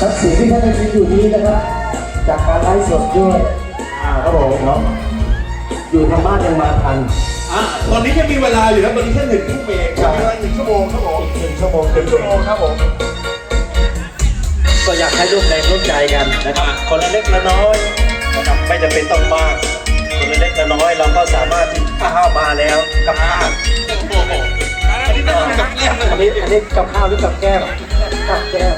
ครับเสียงที่ท่านได้ยินอยู่นี้นะครับ จากการไลฟ์สดด้วยอ่าครับผมเนาะอยู่ทางบ้านยังมาทันอะตอนนี้ยังมีเวลาอยู่ครับตอนนี้แค่หนึ่งทุ่มเองครับเวลาหนึ่งชั่วโมงครับผมอีกหนึ่งชั่วโมงหนึ่งชั่วโมงครับผมก็อยากให้ร่วมแรงร่วมใจกันนะครับ คนละเล็กละน้อยนะครับไม่จำเป็นต้องมาก คนละเล็กละน้อยเราก็สามารถที่ถ้าข้าวมาแล้วกับข้าวโอ้โหอันนี้ต้องกับแก้มนะคอัรับนนี้อันนี้กับข้าวหรือกับแก้มกับแก้ม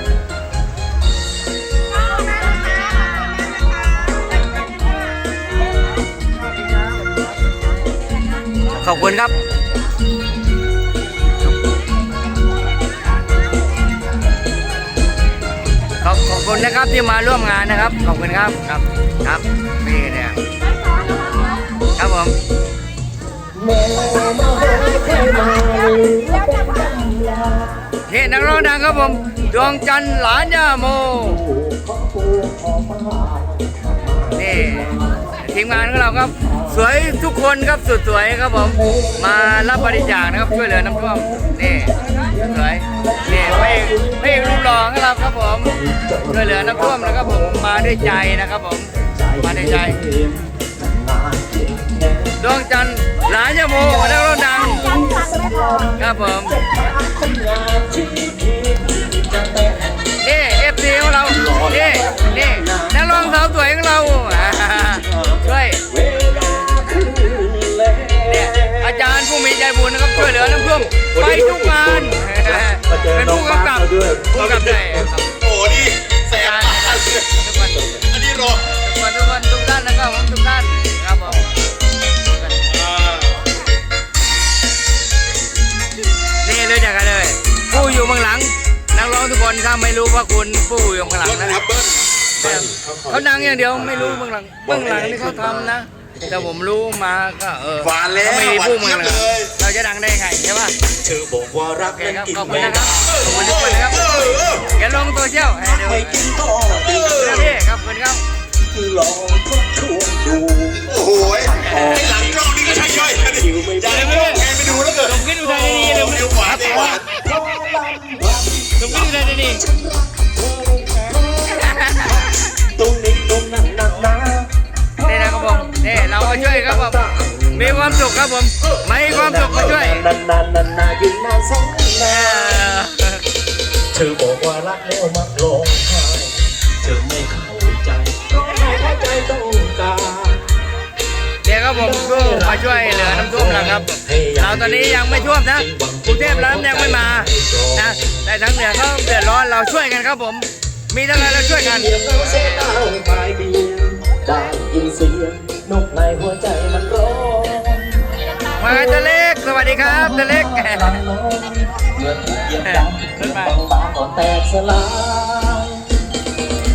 ขอบคุณครับขอบขอบคุณนะครับที่มาร่วมงานนะครับ ขอบคุณครับครับครับนี่เนี่ยครับผมแมวมาโหใครมาแล้วเป็นกำลานี่นักร้องดังครับผม ดวงจันทร์หลานยาโมนี่ทีมงานของเราครับ สวยทุกคนครับสุดสวยครับผมมารับบริจาคนะครับช่วยเหลือน้ำท่วมนี่สวยนี่พระเอกพระเอกรูปหล่อของเราครับผมช่วยเหลือน้ำท่วมนะครับผมมาด้วยใจนะครับผมมาด้วยใจดวงจันทร์หลานยาโมนักร้องดังครับผมนี่เอฟซีของเรานี่นี่นักร้องสาวสวยของเรา ทุกงานเป็นผู้กำกับผู้กำกับด้วยครับโอ้โหนี่แสบอาตาจารย์เลยทุกคนทุกอันนี้รอคนทุกคนทุกท่านนะครับผมทุกท่านครับผมอ่านี่รู้จักกันเลยผู้อยู่เบื้องหลัง นักร้องทุกคนถ้าไม่รู้ว่าคุณผู้อยู่เบื้องหลังรถนะทับเบิ้ลเขาดังอย่างเดียวไม่รู้เบื้องหลังเบื้องหลังที่เขาทำนะ แต่ผมรู้มาก็เออหวานแล้วเขาไม่มีผู้เมืองหเลวานเจี๊ยบเลยยเราจะดังได้ไงใช่ป่ะเธอบอกว่ารักโอเคนั้นครับกินขอบคุณไม่นะครับได้ขอบคุณทุกคนนะครับเออเอออย่าลงโซเชียลให้ดูไม่กินก็ดีนะพี่ครับขอบคุณครับ ลองทบทวนดูโอ้โหไอ้หลังกล้องนี่ก็ใช่ย่อยนะดิอยากให้เพื่อนแกไป มีความสุขครับผมไม่มีความสุขก็ช่วยนานนานนานนานยืนนานสองเอนาอเธอบอกว่ารักแล้วมักร้องไห้เธอไม่เข้าใจเพราะไม่เข้าใจต้องการเดี๋ยวครับผมก็มาช่วยเหลือน้ำท่วมนะครับเราตอนนี้ยังไม่ท่วมนะกรุงเทพน้ำยังไม่มานะแต่ทางเหนือเขาเดือดร้อนเราช่วยกันครับผม มีเท่าไหรเราช่วยกันเสียงเราเสียดาวปลายเบียงได้ยินเสียงนกในหัวใจมันร้อง มาไงตะเล็ก สวัสดีครับตะเล็กเมื่อถูกเหยียบย่ำขึ้นมาบางบางๆก็แตกสลาย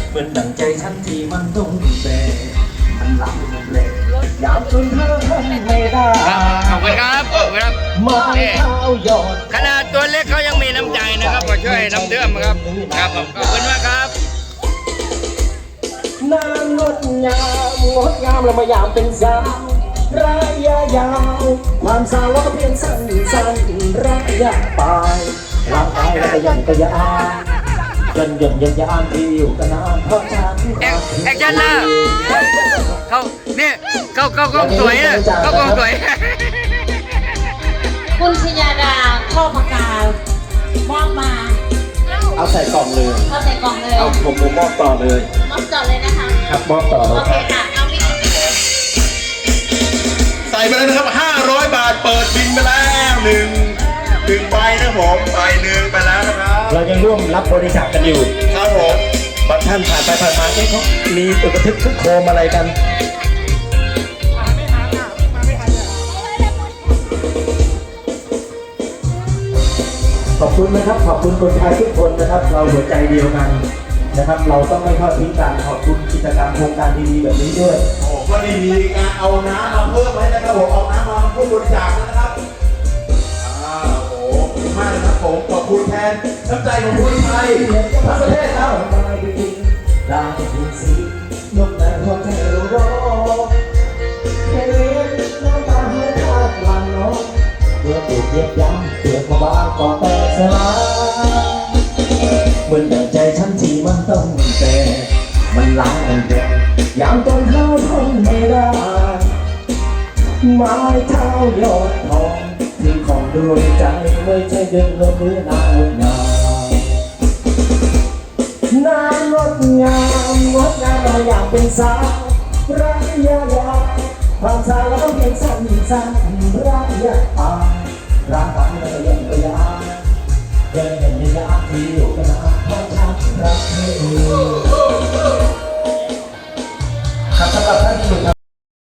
เหมือนดังใจฉันที่มันต้องแบกมันหลังมันเล็กยามจนเธอทนไม่ได้ขอบคุณครับขอบคุณครับไมานี่เท้ายอดขนาดตัวเล็กเขายังมีน้ำใจนะครับมาช่วยน้ำเดือมครับครับผมขอบคุณมากครับนางงดงามงดงามแล้วมายามเป็นสาว ระยะยาว ความสาวก็เพียงสั้นสั้นระยะปลายร่างกายก็ยังกระยานยันยันยันยานที่อยู่กันนานเพราะฉันแอคแอคชั่นนะเขาเนี่ยเขาเขาเขาสวยนะเขาเขาสวย คุณชยาดาข้อประกาศมอบมา เอาใส่กล่องเลยเข้าใส่กล่องเลย เอาผมผมมอบต่อเลย มอบจอดเลยนะคะ ครับมอบต่อเลโอยคเครับค่ะ ส่ไปเลยนะครับ 500 บาทเปิดบินไปแล้วหนึ่งหนึ่งใบนะครับผมใบหนึ่งไปแล้วนะครับเรายังร่วมรับบริจาคกันอยู่ครับผมบางท่านผ่านไปผ่านมาเอ๊ะเขามีตึกกระทึกคึกโครมอะไรกันขอบคุณนะครับ ขอบคุณคนไทยทุกคนนะครับ เราหัวใจเดียวกัน นะครับ เราต้องไม่ทอดทิ้งกันขอบคุณกิจกรรมโครงการดีๆแบบนี้ด้วย โอ้ก็ดีมีการเอาน้ำมาเพิ่มให้นะครับผมเอาน้ำมาเพื่อบริจาคนะครับอ่าโอ้โหขอบคุณมากนะครับผมขอบคุณแทนน้ำใจของคนไทยทั้งประเทศครับได้ยินเสียงนกในหัวใจเราร้องแค่เลี้ยงน้ำตาให้ทาดหลังน้องเมื่อถูกเยียบยา ท้าทนไม่ได้ไม้เท้ายอดทองที่ของดวงใจไม่ใช่เดินลงหรือนางงามนางงดงามงดงามเราอยากเป็นสาวรักยายาความสาวแล้วก็เพียงสั้นสั้นรักยาตายร่างกายเราก็ยังก็ยา